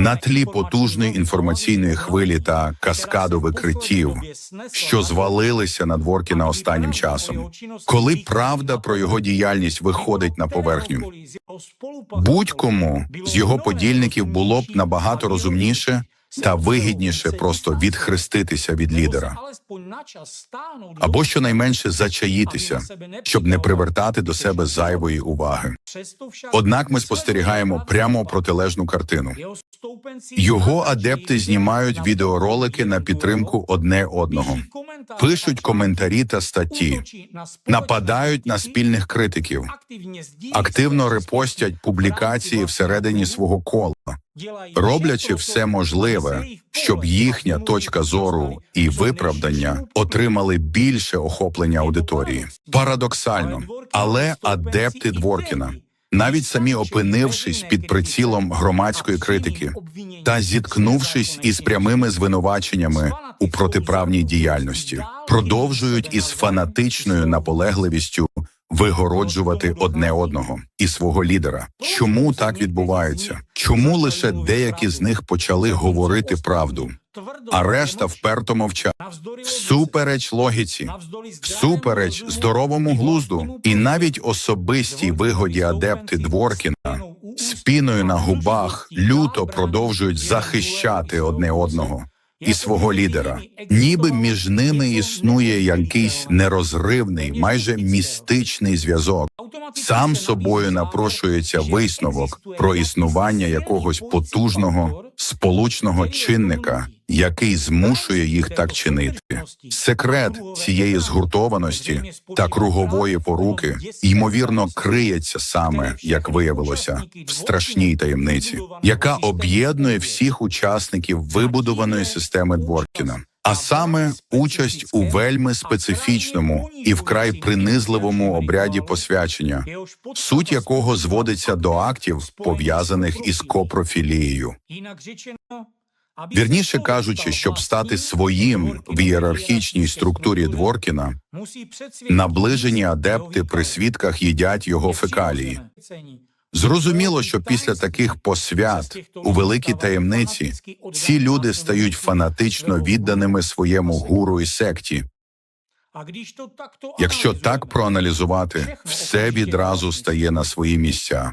на тлі потужної інформаційної хвилі та каскаду викриттів, що звалилися на Дворкіна останнім часом, коли правда про його діяльність виходить на поверхню. Будь-кому з його подільників було б набагато розумніше та вигідніше просто відхреститися від лідера або щонайменше зачаїтися, щоб не привертати до себе зайвої уваги. Однак ми спостерігаємо прямо протилежну картину. Його адепти знімають відеоролики на підтримку одне одного, пишуть коментарі та статті, нападають на спільних критиків, активно репостять публікації всередині свого кола, роблячи все можливе, щоб їхня точка зору і виправдання отримали більше охоплення аудиторії. Парадоксально, але адепти Дворкіна, навіть самі опинившись під прицілом громадської критики та зіткнувшись із прямими звинуваченнями у протиправній діяльності, продовжують із фанатичною наполегливістю вигороджувати одне одного і свого лідера. Чому так відбувається? Чому лише деякі з них почали говорити правду, а решта вперто мовчать? всупереч логіці, всупереч здоровому глузду, і навіть особистій вигоді адепти Дворкіна з піною на губах люто продовжують захищати одне одного і свого лідера, ніби між ними існує якийсь нерозривний, майже містичний зв'язок. Сам собою напрошується висновок про існування якогось потужного сполучного чинника, який змушує їх так чинити. Секрет цієї згуртованості та кругової поруки ймовірно криється саме, як виявилося, в страшній таємниці, яка об'єднує всіх учасників вибудованої системи Дворкіна. А саме участь у вельми специфічному і вкрай принизливому обряді посвячення, суть якого зводиться до актів, пов'язаних із копрофілією. Вірніше кажучи, щоб стати своїм в ієрархічній структурі Дворкіна, наближені адепти при свідках їдять його фекалії. Зрозуміло, що після таких посвят у великій таємниці ці люди стають фанатично відданими своєму гуру і секті. Якщо так проаналізувати, все відразу стає на свої місця.